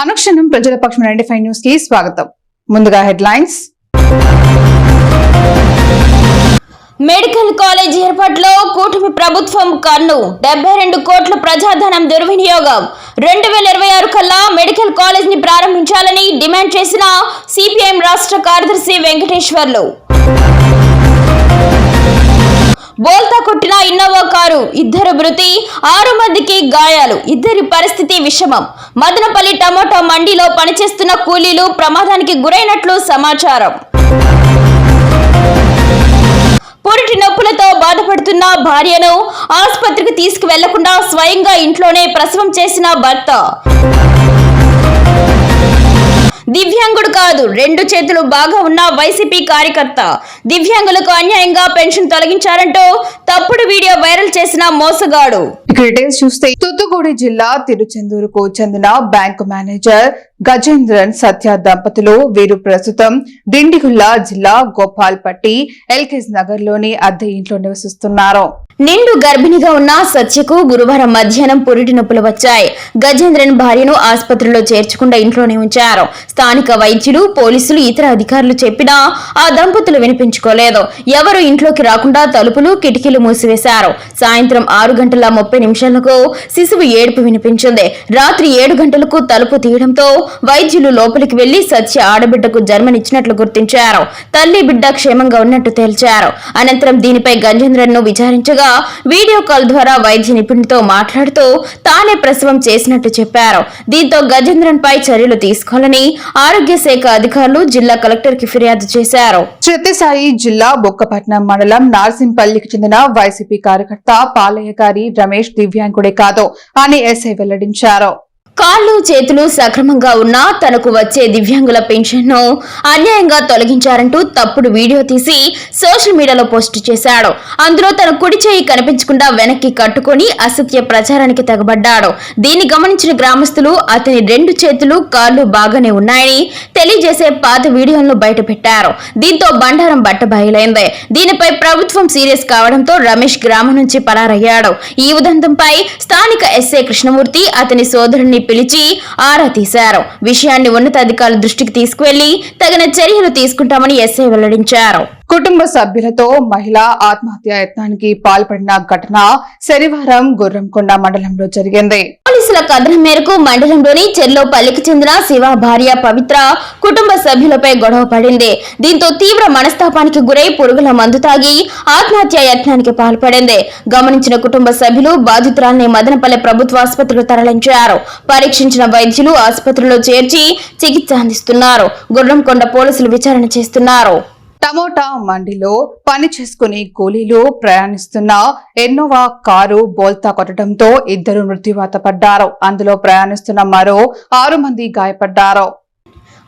అనుక్షణం ప్రజల పక్షం ninety five న్యూస్కి స్వాగతం. ముందుగా హెడ్లైన్స్. మెడికల్ కాలేజ్ ఏర్పాటులో కూటమి ప్రభుత్వం కన్ను. డెబ్బై రెండు కోట్ల ప్రజాధనం దుర్వినియోగం. రెండు వేల ఇరవై ఆరు కల్లా మెడికల్ కాలేజ్ని ప్రారంభించాలని డిమాండ్ చేసిన సిపిఐఎం రాష్ట్ర కార్యదర్శి వెంకటేశ్వర్లు. బోల్తా కొట్టిన ఇన్నోవా కారు ఇద్దరు మృతి ఆరు మందికి గాయాలు ఇద్దరి పరిస్థితి విషమం. మదనపల్లి టమోటా మండీలో పనిచేస్తున్న కూలీలు ప్రమాదానికి గురైనట్లు సమాచారం. పొరటి నొప్పులతో బాధపడుతున్న భార్యను ఆసుపత్రికి తీసుకువెళ్ళకుండా స్వయంగా ఇంట్లోనే ప్రసవం చేసిన భర్త. దివ్యాంగుడు కాదు రెండు చేతులు బాగా ఉన్న వైసీపీ కార్యకర్త. దివ్యాంగులకు అన్యాయంగా పెన్షన్ తొలగించారంటూ తప్పుడు వీడియో వైరల్ చేసిన మోసగాడు. ఇక డీటెయిల్స్ చూస్తే తూత్తుగూడి జిల్లా తిరుచెందూరుకు చెందిన బ్యాంకు మేనేజర్ గజేంద్రన్ సత్య దంపతులు వీరు ప్రస్తుతం దిండిగుల్లా జిల్లా గోపాల్పట్టి ఎల్కేజ్ నగర్లోని అద్దె ఇంట్లో నివసిస్తున్నారు. నిండు గర్భిణిగా ఉన్న సత్యకు గురువారం మధ్యాహ్నం పురిటి నొప్పులు వచ్చాయి. గజేంద్రన్ భార్యను ఆసుపత్రిలో చేర్చకుండా ఇంట్లోనే ఉంచారు. స్థానిక వైద్యులు పోలీసులు ఇతర అధికారులు చెప్పినా ఆ దంపతులు వినిపించుకోలేదు. ఎవరు ఇంట్లోకి రాకుండా తలుపులు కిటికీలు మూసివేశారు. సాయంత్రం ఆరు గంటల ముప్పై నిమిషాలకు శిశువు ఏడుపు వినిపించింది. రాత్రి ఏడు గంటలకు తలుపు తీయడంతో వైద్యులు లోపలికి వెళ్ళి సత్య ఆడబిడ్డకు జన్మనిచ్చినట్లు గుర్తించారు. తల్లి బిడ్డ క్షేమంగా ఉన్నట్టు తేల్చారు. అనంతరం దీనిపై గజేంద్రన్ను విచారించగా వీడియో కాల్ ద్వారా వైద్య నిపుణుడితో మాట్లాడుతూ తానే ప్రసవం చేసినట్టు చెప్పారు. దీంతో గజేంద్రన్ పై చర్యలు తీసుకోవాలని ఆరోగ్య శాఖ అధికారులు జిల్లా కలెక్టర్కి ఫిర్యాదు చేశారు. సత్యసాయి జిల్లా బొక్కపట్నం మండలం నార్సింపల్లికి చెందిన వైసీపీ కార్యకర్త పాలయ్యకారి రమేష్ దివ్యాంగుడే కాదు అని ఎస్ఐ వెల్లడించారు. కాళ్ళు చేతులు సక్రమంగా ఉన్నా తనకు వచ్చే దివ్యాంగుల పెన్షన్ను అన్యాయంగా తొలగించారంటూ తప్పుడు వీడియో తీసి సోషల్ మీడియాలో పోస్ట్ చేశాడు. అందులో తన కుడి చేయి కనిపించకుండా వెనక్కి కట్టుకొని అసత్య ప్రచారానికి తెగబడ్డాడు. దీన్ని గమనించిన గ్రామస్తులు అతని రెండు చేతులు కాళ్ళు బాగానే ఉన్నాయని తెలియజేసే పాత వీడియోలను బయటపెట్టారు. దీంతో బండారం బట్ట బయలైంది దీనిపై ప్రభుత్వం సీరియస్ కావడంతో రమేష్ గ్రామం నుంచి పరారయ్యాడు. ఈ ఉదంతంపై స్థానిక ఎస్ఏ కృష్ణమూర్తి అతని సోదరుని పిలిచి ఆరా తీశారు. విషయాన్ని ఉన్నతాధికారుల దృష్టికి తీసుకువెళ్ళి తగిన చర్యలు తీసుకుంటామని ఎస్ఐ వెల్లడించారు. కుటుంబ సభ్యులతో మహిళ ఆత్మహత్య యత్నానికి పాల్పడిన ఘటన శనివారం గుర్రంకొండ మండలంలో జరిగింది. పోలీసుల కథనం మేరకు మండలంలోని చెర్లోపల్లికి చెందిన శివ భార్య పవిత్ర కుటుంబ సభ్యులపై గొడవ పడింది. దీంతో తీవ్ర మనస్తాపానికి గురై పురుగుల మందు తాగి ఆత్మహత్య యత్నానికి పాల్పడింది. గమనించిన కుటుంబ సభ్యులు బాధితురాల్ని మదనపల్లె ప్రభుత్వ ఆసుపత్రికి తరలించారు. పరీక్షించిన వైద్యులు ఆసుపత్రిలో చేర్చి చికిత్స అందిస్తున్నారు. గుర్రంకొండ పోలీసులు విచారణ చేస్తున్నారు. టమోటా మండిలో పని చేసుకుని కూలీలు ప్రయాణిస్తున్న ఎన్నోవా కారు బోల్తా కొట్టడంతో ఇద్దరు మృత్యువాత పడ్డారు. అందులో ప్రయాణిస్తున్న మరో ఆరు మంది గాయపడ్డారు.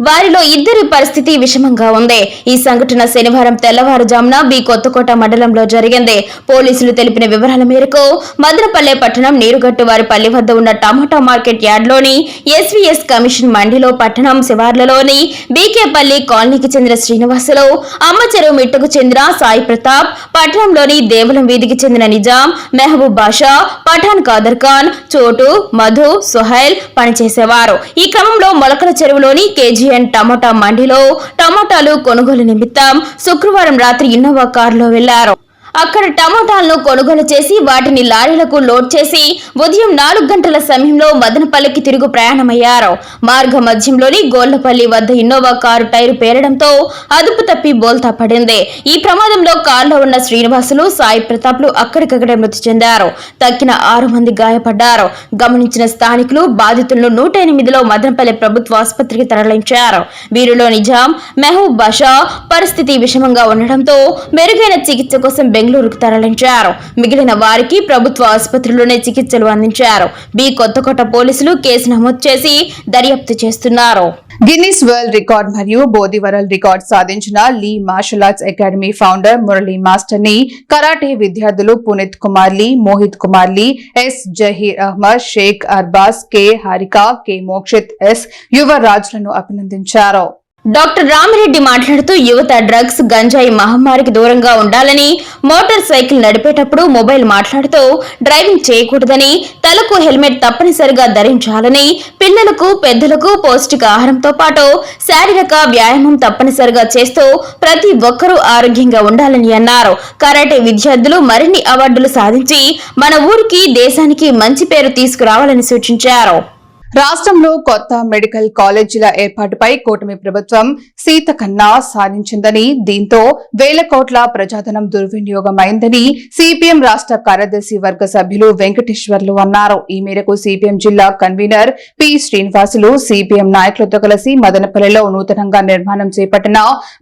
వారిలో ఇద్దరి పరిస్థితి విషమంగా ఉంది. ఈ సంఘటన శనివారం తెల్లవారుజామున బి కొత్తకోట మండలంలో జరిగింది. పోలీసులు తెలిపిన వివరాల మేరకు మదనపల్లె పట్టణం నీరుగట్టు వారి పల్లి వద్ద ఉన్న టమాటా మార్కెట్ యార్డ్లోని ఎస్వీఎస్ కమిషన్ మండిలో పట్టణం శివార్లలోని బీకేపల్లి కాలనీకి చెందిన శ్రీనివాసులు అమ్మచెరువు మిట్టకు చెందిన సాయి ప్రతాప్ పట్టణంలోని దేవలం వీధికి చెందిన నిజాం మెహబూబ్ బాషా పఠాన్ కాదర్ ఖాన్ చోటు మధు సుహైల్ పనిచేసేవారు. ఈ క్రమంలో మొలకల చెరువులోని కేజీ విజయన్ టమోటా మండిలో టమోటాలు కొనుగోలు నిమిత్తం శుక్రవారం రాత్రి ఇన్నోవా కారులో వెళ్ళారు. అక్కడ టమోటాలను కొనుగోలు చేసి వాటిని లారీలకు లోడ్ చేసి ఉదయం నాలుగు గంటల సమయంలో మదనపల్లికి తిరుగు ప్రయాణమయ్యారు. మార్గ మధ్యంలోని గోళ్ళపల్లి వద్ద ఇన్నోవా కారు టైరు పేరడంతో అదుపు తప్పి బోల్తా పడింది. ఈ ప్రమాదంలో కారులో ఉన్న శ్రీనివాసులు సాయి ప్రతాప్లు అక్కడికక్కడే మృతి చెందారు. తక్కిన ఆరు మంది గాయపడ్డారు. గమనించిన స్థానికులు బాధితులను నూట ఎనిమిదిలో మదనపల్లి ప్రభుత్వ ఆసుపత్రికి తరలించారు. వీరిలో నిజాం మెహబూబ్ బాషా పరిస్థితి విషమంగా ఉండడంతో మెరుగైన చికిత్స కోసం బెంగళూరుకు తరలించారు. మిగిలిన వారికి ప్రభుత్వ ఆసుపత్రిలోనే చికిత్సలు అందించారు. బి కొత్తకోట పోలీసులు కేసు నమోదు చేసి దర్యాప్తు చేస్తున్నారు. గిన్నిస్ వరల్డ్ రికార్డ్ మరియు బోధి వరల్డ్ రికార్డ్ సాధించిన Lee martial arts academy founder Murali మాస్టర్ని కరాటే విద్యార్థులు Puneet Kumar Lee Mohit Kumar Lee S Zaheer Ahmed Shaik Arbaz K Harika K Mokshit S యువ రాజులను అభినందించారు. డాక్టర్ రామిరెడ్డి మాట్లాడుతూ యువత డ్రగ్స్ గంజాయి మహమ్మారికి దూరంగా ఉండాలని మోటార్ సైకిల్ నడిపేటప్పుడు మొబైల్ మాట్లాడుతూ డ్రైవింగ్ చేయకూడదని తలకు హెల్మెట్ తప్పనిసరిగా ధరించాలని పిల్లలకు పెద్దలకు పౌష్టిక ఆహారంతో పాటు శారీరక వ్యాయామం తప్పనిసరిగా చేస్తూ ప్రతి ఒక్కరూ ఆరోగ్యంగా ఉండాలని అన్నారు. కరాటే విద్యార్థులు మరిన్ని అవార్డులు సాధించి మన ఊరికి దేశానికి మంచి పేరు తీసుకురావాలని సూచించారు. రాష్ట్రంలో కొత్త మెడికల్ కాలేజీల ఏర్పాటుపై కూటమి ప్రభుత్వం సీతకన్నా సాధించిందని దీంతో వేల కోట్ల ప్రజాధనం దుర్వినియోగమైందని సిపిఎం రాష్ట్ర కార్యదర్శి వర్గ సభ్యులు వెంకటేశ్వర్లు అన్నారు. ఈ మేరకు సిపిఎం జిల్లా కన్వీనర్ పి. శ్రీనివాసులు సిపిఎం నాయకులతో కలిసి మదనపల్లిలో నూతనంగా నిర్మాణం చేపట్టిన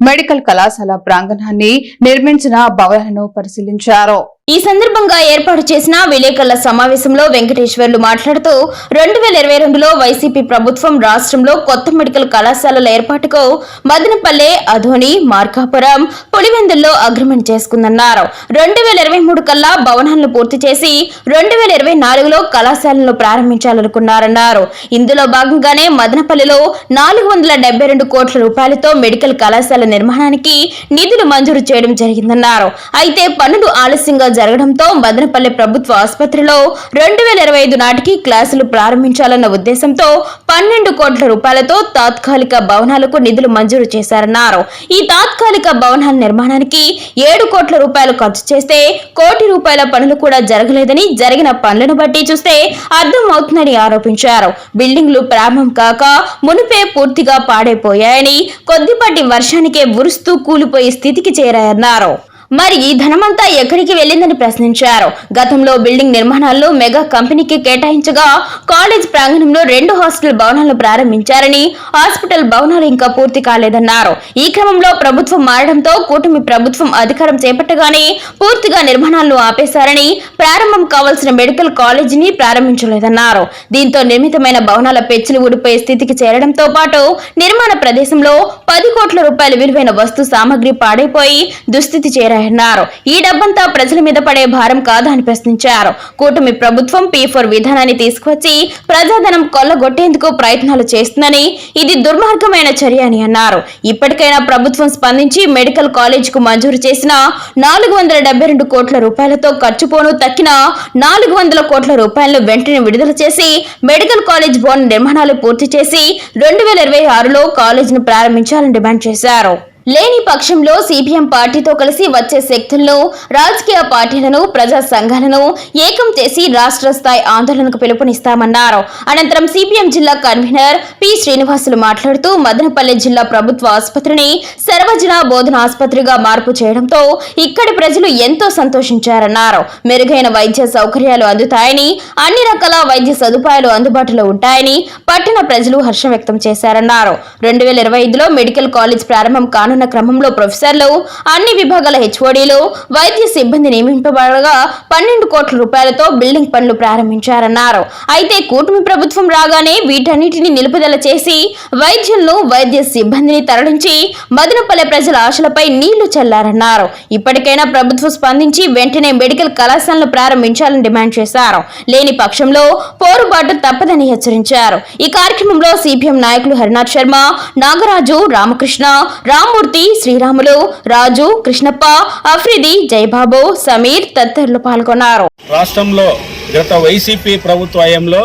మెడికల్ కళాశాల ప్రాంగణాన్ని నిర్మించిన భవనాలను పరిశీలించారు. ఈ సందర్భంగా ఏర్పాటు చేసిన విలేకరుల సమావేశంలో వెంకటేశ్వర్లు మాట్లాడుతూ రెండు వేల ఇరవై రెండులో వైసీపీ ప్రభుత్వం రాష్ట్రంలో కొత్త మెడికల్ కళాశాలల ఏర్పాటుకు మదనపల్లె అధోని మార్కాపురం పులివెందుల్లో అగ్రిమెంట్ చేసుకుందన్నారు. రెండు వేల ఇరవై మూడు కల్లా భవనాలను పూర్తి చేసి రెండు వేల ఇరవై నాలుగులో కళాశాలను ప్రారంభించాలనుకున్నారన్నారు. ఇందులో భాగంగానే మదనపల్లిలో నాలుగు వందల డెబ్బై రెండు కోట్ల రూపాయలతో మెడికల్ కళాశాల నిర్మాణానికి నిధులు మంజూరు చేయడం జరిగిందన్నారు. అయితే పనులు ఆలస్యంగా జరగడంతో మదనపల్లె ప్రభుత్వ ఆసుపత్రిలో రెండు వేల ఇరవై ఐదు నాటికి క్లాసులు ప్రారంభించాలన్న ఉద్దేశంతో పన్నెండు కోట్ల రూపాయలతో తాత్కాలిక భవనాలకు నిధులు మంజూరు చేశారన్నారు. ఈ తాత్కాలిక భవనాల నిర్మాణానికి ఏడు కోట్ల రూపాయలు ఖర్చు చేస్తే కోటి రూపాయల పనులు కూడా జరగలేదని జరిగిన పనులను బట్టి చూస్తే అర్థం అవుతుందని ఆరోపించారు. బిల్డింగ్లు ప్రారంభం కాక మునిపే పూర్తిగా పాడైపోయాయని కొద్దిపాటి వర్షానికే ఉరుస్తూ కూలిపోయే స్థితికి చేరాయన్నారు. మరి ఈ ధనమంతా ఎక్కడికి వెళ్ళిందని ప్రశ్నించారు. గతంలో బిల్డింగ్ నిర్మాణాల్లో మెగా కంపెనీకి కేటాయించగా కాలేజ్ ప్రాంగణంలో రెండు హాస్టల్ భవనాలను ప్రారంభించారని హాస్పిటల్ భవనాలు ఇంకా పూర్తి కాలేదన్నారు. ఈ క్రమంలో ప్రభుత్వం మారడంతో కూటమి ప్రభుత్వం అధికారం చేపట్టగానే పూర్తిగా నిర్మాణాలను ఆపేశారని ప్రారంభం కావాల్సిన మెడికల్ కాలేజీని ప్రారంభించలేదన్నారు. దీంతో నిర్మితమైన భవనాల పెచ్చులు ఊడిపోయే స్థితికి చేరడంతో పాటు నిర్మాణ ప్రదేశంలో పది కోట్ల రూపాయల విలువైన వస్తు సామాగ్రి పాడైపోయి దుస్థితి అన్నారు. ఈ డబ్బంతా ప్రజల మీద పడే భారం కాదని ప్రశ్నించారు కూటమి ప్రభుత్వం పీ ఫోర్ విధానాన్ని తీసుకువచ్చి ప్రజాధనం కొల్లగొట్టేందుకు ప్రయత్నాలు చేస్తుందని ఇది దుర్మార్గమైన చర్య అని అన్నారు. ఇప్పటికైనా ప్రభుత్వం స్పందించి మెడికల్ కాలేజ్కు మంజూరు చేసిన నాలుగు వందల డెబ్బై రెండు కోట్ల రూపాయలతో ఖర్చుపోను తక్కిన నాలుగు వందల కోట్ల రూపాయలను వెంటనే విడుదల చేసి మెడికల్ కాలేజ్ భవన నిర్మాణాలు పూర్తి చేసి రెండు వేల ఇరవై ఆరులో కాలేజీని ప్రారంభించాలని డిమాండ్ చేశారు. లేని పక్షంలో సిపిఎం పార్టీతో కలిసి వచ్చే శక్తులను రాజకీయ పార్టీలను ప్రజా సంఘాలను ఏకం చేసి రాష్ట్ర స్థాయి ఆందోళనకు పిలుపునిస్తామన్నారు. అనంతరం సిపిఎం జిల్లా కన్వీనర్ పి. శ్రీనివాసులు మాట్లాడుతూ మదనపల్లి జిల్లా ప్రభుత్వ ఆసుపత్రిని సర్వజన బోధన ఆసుపత్రిగా మార్పు చేయడంతో ఇక్కడి ప్రజలు ఎంతో సంతోషించారన్నారు. మెరుగైన వైద్య సౌకర్యాలు అందుతాయని అన్ని రకాల వైద్య సదుపాయాలు అందుబాటులో ఉంటాయని పట్టణ ప్రజలు హర్షం వ్యక్తం చేశారన్నారు. రెండు వేల ఇరవై ఐదులో మెడికల్ కాలేజ్ ప్రారంభం రానున్న క్రమంలో ప్రొఫెసర్లు అన్ని విభాగాల హెచ్ఓడీలు వైద్య సిబ్బంది నియమింపబడగా పన్నెండు కోట్ల రూపాయలతో బిల్డింగ్ పనులు ప్రారంభించారన్నారు. అయితే కూటమి ప్రభుత్వం రాగానే వీటన్నిటిని నిలుపుదల చేసి వైద్యులను వైద్య సిబ్బందిని తరలించి మదనపల్లె ప్రజల ఆశలపై నీళ్ళు చల్లారన్నారు. ఇప్పటికైనా ప్రభుత్వం స్పందించి వెంటనే మెడికల్ కళాశాలను ప్రారంభించాలని డిమాండ్ చేశారు. లేని పక్షంలో పోరుబాటు తప్పదని హెచ్చరించారు. ఈ కార్యక్రమంలో సిపిఎం నాయకులు హరినాథ్ శర్మ నాగరాజు రామకృష్ణ కృష్ణమూర్తి శ్రీరాములు రాజు కృష్ణప్ప అఫ్రిది జయబాబు సమీర్ తదితరులు పాల్గొన్నారు. రాష్ట్రంలో గత వైసీపీ ప్రభుత్వంలో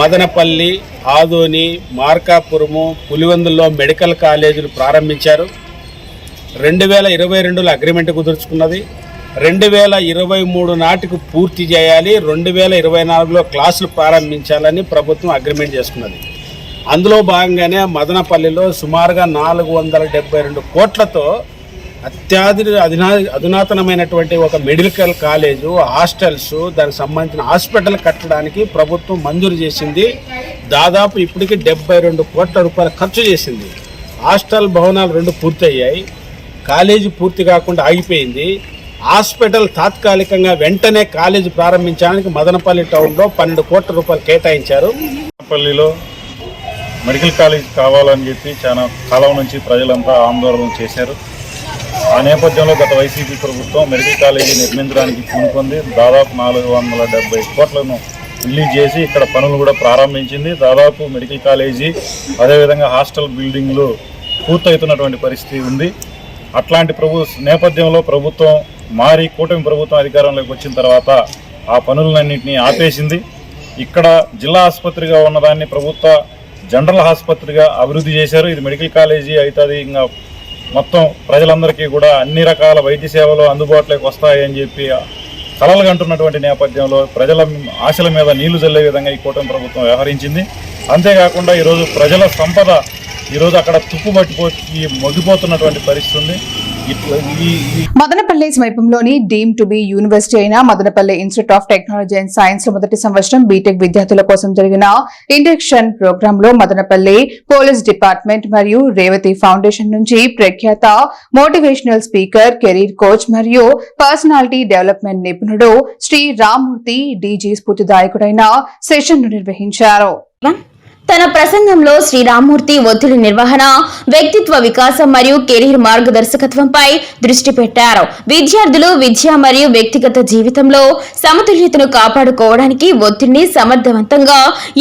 మదనపల్లి ఆదోని మార్కాపురము పులివెందుల్లో మెడికల్ కాలేజీలు ప్రారంభించారు. రెండు వేల ఇరవై రెండులో అగ్రిమెంట్ కుదుర్చుకున్నది. రెండు వేల ఇరవై మూడు నాటికి పూర్తి చేయాలి. రెండు వేల ఇరవై నాలుగులో క్లాసులు ప్రారంభించాలని ప్రభుత్వం అగ్రిమెంట్ చేసుకున్నది. అందులో భాగంగానే మదనపల్లిలో సుమారుగా నాలుగు వందల డెబ్బై రెండు కోట్లతో అత్యాధునిక అధునా అధునాతనమైనటువంటి ఒక మెడికల్ కాలేజు హాస్టల్స్ దానికి సంబంధించిన హాస్పిటల్ కట్టడానికి ప్రభుత్వం మంజూరు చేసింది. దాదాపు ఇప్పటికి డెబ్బై రెండు కోట్ల రూపాయలు ఖర్చు చేసింది. హాస్టల్ భవనాలు రెండు పూర్తయ్యాయి. కాలేజీ పూర్తి కాకుండా ఆగిపోయింది. హాస్పిటల్ తాత్కాలికంగా వెంటనే కాలేజీ ప్రారంభించడానికి మదనపల్లి టౌన్లో పన్నెండు కోట్ల రూపాయలు కేటాయించారు. పల్లిలో మెడికల్ కాలేజ్ కావాలని చెప్పి చాలా కాలం నుంచి ప్రజలంతా ఆందోళన చేశారు. ఆ నేపథ్యంలో గత వైసీపీ ప్రభుత్వం మెడికల్ కాలేజీ నిర్మించడానికి పూనుకుంది. దాదాపు నాలుగు వందల డెబ్బై కోట్లను రిలీజ్ చేసి ఇక్కడ పనులు కూడా ప్రారంభించింది. దాదాపు మెడికల్ కాలేజీ అదేవిధంగా హాస్టల్ బిల్డింగ్లు పూర్తవుతున్నటువంటి పరిస్థితి ఉంది. అట్లాంటి ప్రభు నేపథ్యంలో ప్రభుత్వం మారి కూటమి ప్రభుత్వం అధికారంలోకి వచ్చిన తర్వాత ఆ పనులన్నింటినీ ఆపేసింది. ఇక్కడ జిల్లా ఆసుపత్రిగా ఉన్నదాన్ని ప్రభుత్వ జనరల్ ఆసుపత్రిగా అభివృద్ధి చేశారు. ఇది మెడికల్ కాలేజీ అవుతుంది. ఇంకా మొత్తం ప్రజలందరికీ కూడా అన్ని రకాల వైద్య సేవలు అందుబాటులోకి వస్తాయని చెప్పి కలలు అంటున్నటువంటి నేపథ్యంలో ప్రజల ఆశల మీద నీళ్ళు చల్లే విధంగా ఈ కూటమి ప్రభుత్వం వ్యవహరించింది. అంతేకాకుండా ఈరోజు ప్రజల సంపద ఈరోజు అక్కడ తుప్పు పట్టిపో ఈ పరిస్థితి ఉంది. మదనపల్లి సమీపంలోని డీమ్ టు బి యూనివర్సిటీ అయిన Madanapalle institute of technology and సైన్స్లో మొదటి సంవత్సరం బీటెక్ విద్యార్థుల కోసం జరిగిన ఇండక్షన్ ప్రోగ్రామ్లో మదనపల్లి పోలీస్ డిపార్ట్మెంట్ మరియు రేవతి ఫౌండేషన్ నుంచి ప్రఖ్యాత మోటివేషనల్ స్పీకర్ కెరీర్ కోచ్ మరియు పర్సనాలిటీ డెవలప్మెంట్ నిపుణుడు శ్రీ రామ్మూర్తి డీజీ స్ఫూర్తిదాయకుడైన సెషన్ను నిర్వహించారు. తన ప్రసంగంలో శ్రీరామ్మూర్తి ఒత్తిడి నిర్వహణ వ్యక్తిత్వ వికాసం మరియు కెరీర్ మార్గదర్శకత్వంపై దృష్టి పెట్టారు. విద్యార్థులు విద్య మరియు వ్యక్తిగత జీవితంలో సమతుల్యతను కాపాడుకోవడానికి ఒత్తిడిని సమర్థవంతంగా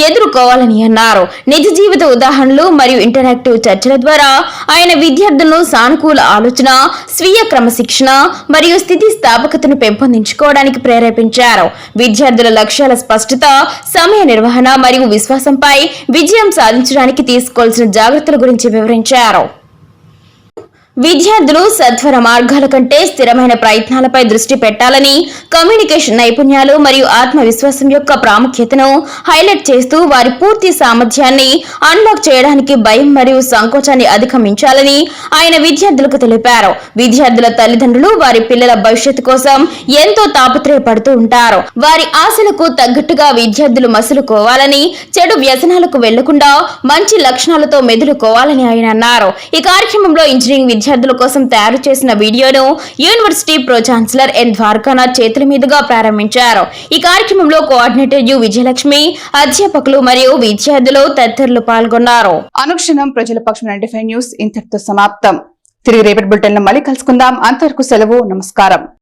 ఎదుర్కోవాలని అన్నారు. నిజ జీవిత ఉదాహరణలు మరియు ఇంటరాక్టివ్ చర్చల ద్వారా ఆయన విద్యార్థులను సానుకూల ఆలోచన స్వీయ క్రమశిక్షణ మరియు స్థితి స్థాపకతను పెంపొందించుకోవడానికి ప్రేరేపించారు. విద్యార్థుల లక్ష్యాల స్పష్టత సమయ నిర్వహణ మరియు విశ్వాసంపై విజయం సాధించడానికి తీసుకోవాల్సిన జాగ్రత్తల గురించి వివరించారు. విద్యార్థులు సత్వర మార్గాల కంటే స్థిరమైన ప్రయత్నాలపై దృష్టి పెట్టాలని కమ్యూనికేషన్ నైపుణ్యాలు మరియు ఆత్మవిశ్వాసం యొక్క ప్రాముఖ్యతను హైలైట్ చేస్తూ వారి పూర్తి సామర్థ్యాన్ని అన్లాక్ చేయడానికి భయం మరియు సంకోచాన్ని అధిగమించాలని ఆయన విద్యార్థులకు తెలిపారు. విద్యార్థుల తల్లిదండ్రులు వారి పిల్లల భవిష్యత్తు కోసం ఎంతో తాపత్రయపడుతూ ఉంటారు. వారి ఆశలకు తగ్గట్టుగా విద్యార్థులు మసులుకోవాలని చెడు వ్యసనాలకు వెళ్ళకుండా మంచి లక్షణాలతో మెదులుకోవాలని ఆయన అన్నారు. ఈ కార్యక్రమంలో ఇంజనీరింగ్ విద్యార్థుల కోసం తయారు చేసిన వీడియోను university pro chancellor N Dwarakanath చేతుల మీదుగా ప్రారంభించారు. ఈ కార్యక్రమంలో కోఆర్డినేటర్ యు విజయలక్ష్మి అధ్యాపకులు మరియు విద్యార్థులు తదితరులు పాల్గొన్నారు. అనుక్షణం ప్రజల పక్షం నైన్టీ ఫైవ్ న్యూస్ ఇంతటితో సమాప్తం. తిరిగి రేపటి బులెటిన్ మళ్ళీ కలుసుకుందాం. అంతవరకు సెలవు నమస్కారం.